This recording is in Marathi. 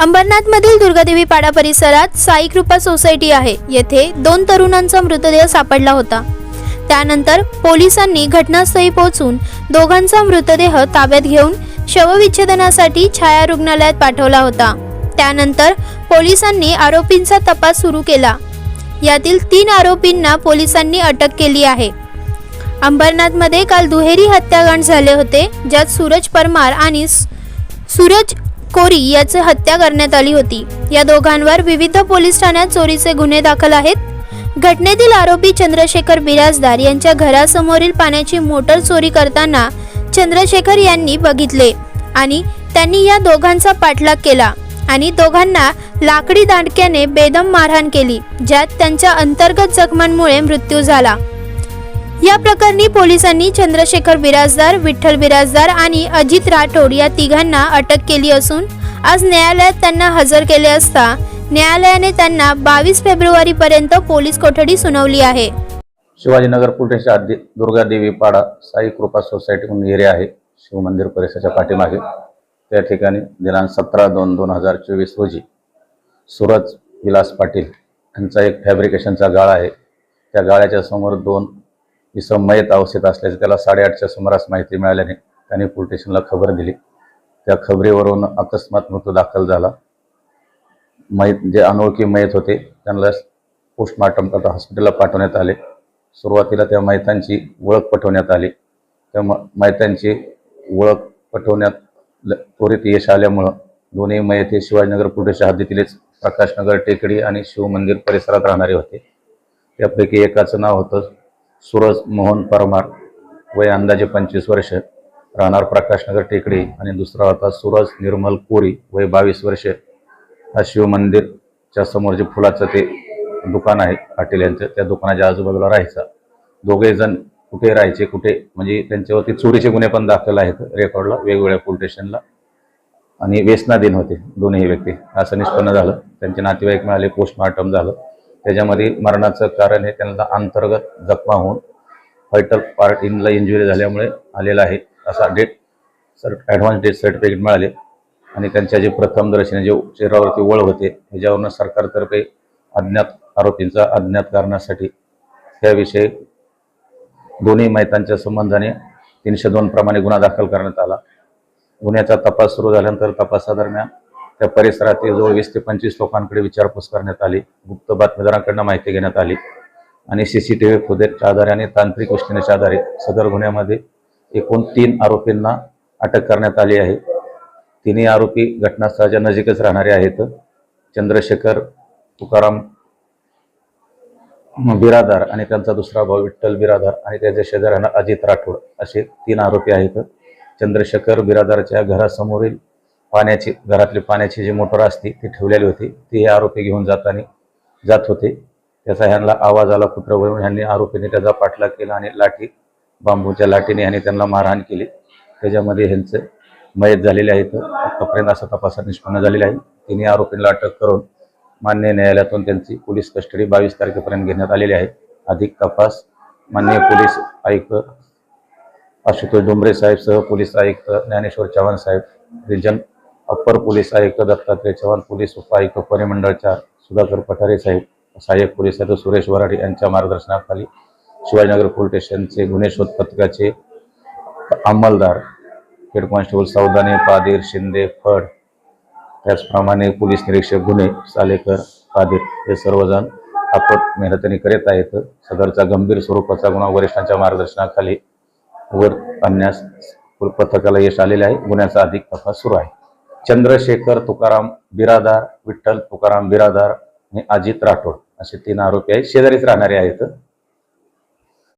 अंबरनाथमधील दुर्गादेवी पाडा परिसरात साई कृपा सोसायटी आहे. येथे दोन तरुणांचा मृतदेह सापडला होता. त्यानंतर पोलिसांनी घटनास्थळी पोहोचून दोघांचा मृतदेह ताब्यात घेऊन शवविच्छेदनासाठी छाया रुग्णालयात पाठवला होता. त्यानंतर पोलिसांनी आरोपींचा तपास सुरू केला. यातील तीन आरोपींना पोलिसांनी अटक केली आहे. अंबरनाथमध्ये काल दुहेरी हत्याकांड झाले होते ज्यात सूरज परमार आणि स- सूरज कोरी याचे हत्या करण्यात आली होती. या दोघांवर विविध पोलीस ठाण्यात चोरीचे गुन्हे दाखल आहेत. घटनेतील आरोपी चंद्रशेखर बिराजदार यांच्या घरासमोरील पाण्याची मोटर चोरी करताना चंद्रशेखर यांनी बघितले आणि त्यांनी या दोघांचा पाठलाग केला आणि दोघांना लाकडी दांडक्याने बेदम मारहाण केली ज्यात त्यांच्या अंतर्गत जखमांमुळे मृत्यू झाला. या प्रकरणी पोलिसांनी चंद्रशेखर बिराजदार विठ्ठल बिराजदार आणि अजित राठोड या तिघांना अटक केली असून आज न्यायालयात त्यांना हजर केले असता न्यायालयाने त्यांना बावीस फेब्रुवारी पर्यंत पोलीस कोठडी सुनावली आहे. शिवाजीनगर पोलीस स्टेशन दुर्गादेवी पाडा साई कृपा सोसायटी म्हणून एरिया आहे शिवमंदिर परिसराच्या पाठीमागे. त्या ठिकाणी दिनांक सतरा दोन दोन हजार चोवीस रोजी सूरज विलास पाटील यांचा एक फॅब्रिकेशनचा गाळा आहे. त्या गाळ्याच्या समोर दोन इसम मयत अवस्थेत असल्याचे त्याला साडेआठच्या सुमारास माहिती मिळाल्याने त्याने पोलीस स्टेशनला खबर दिली. त्या खबरीवरून अकस्मात मृत्यू दाखल झाला. मयत जे अनोळखी मयत होते त्यांना पोस्टमार्टम करता हॉस्पिटलला पाठवण्यात आले. सुरुवातीला त्या मयतांची ओळख पटवण्यात आली. त्या म ओळख पटवण्यात त्वरित यश आल्यामुळं दोन्ही मयत हे शिवाजीनगर पोलीस हद्दीतीलच प्रकाशनगर टेकडी आणि शिवमंदिर परिसरात राहणारे होते. त्यापैकी एकाचं नाव होतं सूरज मोहन परमार वय अंदाजे पंचवीस वर्ष राहणार प्रकाशनगर टेकडी आणि दुसरा होता सूरज निर्मल कोरी वय बावीस वर्ष. हा शिवमंदिरच्या समोर जे फुलाचं ते दुकान आहे पाटील यांचं त्या दुकानाच्या आजूबाजूला राहायचा. दोघे जण कुठे राहायचे कुठे म्हणजे त्यांच्यावरती चोरीचे गुन्हे पण दाखल आहेत रेकॉर्डला वेगवेगळ्या पोलीस स्टेशनला. आणि व्यसनाधीन होते दोन्ही व्यक्ती. असं निष्पन्न झालं. त्यांचे नातेवाईक मिळाले पोस्टमार्टम झालं. त्याच्यामध्ये मरणाचं कारण हे त्यांना अंतर्गत जखमा होऊन व्हायटल पार्ट इनला इंजुरी झाल्यामुळे आलेला आहे. असा date sir advance date certificate मिळाले. आणि त्यांच्या जे प्रथम दर्शने जे चेहऱ्यावरती ओळ होते ह्याच्यावरनं सरकारतर्फे अज्ञात आरोपींचा अज्ञात करण्यासाठी त्याविषयी दोन्ही मैतांच्या संबंधाने तीनशे दोन प्रमाणे गुन्हा दाखल करण्यात आला. गुन्ह्याचा तपास सुरू झाल्यानंतर तपासादरम्यान त्या परिसरातील जवळ वीस ते पंचवीस लोकांकडे विचारपूस करण्यात आली. गुप्त बातमीदारांकडनं माहिती घेण्यात आली. आणि सी सी टी व्ही फुटेजच्या आधारे आणि तांत्रिक विश्लेषणाच्या आधारे सदर गुन्ह्यामध्ये एकूण तीन आरोपींना अटक करण्यात आली आहे. तिन्ही आरोपी घटनास्थळाच्या नजीकच राहणारे आहेत. चंद्रशेखर तुकाराम बिरादार आणि त्यांचा दुसरा भाऊ विठ्ठल बिरादार आणि त्याच्या शेजाऱ्यांना अजित राठोड असे तीन आरोपी आहेत. चंद्रशेखर बिरादारच्या घरासमोरील पाण्याची घरातली पाण्याची जी मोटर असती ती ठेवलेली होती. ती हे आरोपी घेऊन जाताना जात होते. त्याचा ह्यांना आवाज आला कुत्र वळून ह्यांनी आरोपीने त्याचा पाठलाग केला आणि लाठी बांबूच्या लाठीने ह्यांनी त्यांना मारहाण केली. त्याच्यामध्ये ह्यांचं मयत झालेले आहेत आतापर्यंत असा तपासात निष्पन्न झालेला आहे. तिन्ही आरोपींना अटक करून मान्य न्यायालयातून त्यांची पोलीस कस्टडी बावीस तारखेपर्यंत घेण्यात आलेली आहे. अधिक तपास माननीय पोलीस आयुक्त आशुतोष डोंबरे साहेब सह पोलीस आयुक्त ज्ञानेश्वर चव्हाण साहेब रिजन अप्पर पोलीस आयुक्त दत्तात्रय चव्हाण पोलीस उपायुक्त परिमंडळच्या सुधाकर पठारे साहेब सहाय्यक पोलीस आयुक्त सुरेश वराडे यांच्या मार्गदर्शनाखाली शिवाजीनगर पोलीस स्टेशनचे गुन्हे शोध पथकाचे अंमलदार हेड कॉन्स्टेबल सावधाने पादीर शिंदे फड त्याचप्रमाणे पोलीस निरीक्षक गुन्हे सालेकर पादीर हे सर्वजण आपत मेहनतीने करीत आहेत. सदरचा गंभीर स्वरूपाचा गुन्हा वरिष्ठांच्या मार्गदर्शनाखाली वर आणण्यास पथकाला यश आलेले आहे. गुन्ह्याचा अधिक तपास सुरू आहे. चंद्रशेखर तुकाराम बिरादार विठ्ठल तुकाराम बिरादार आणि अजित राठोड असे तीन आरोपी आहेत. शेजारीच राहणारे आहेत.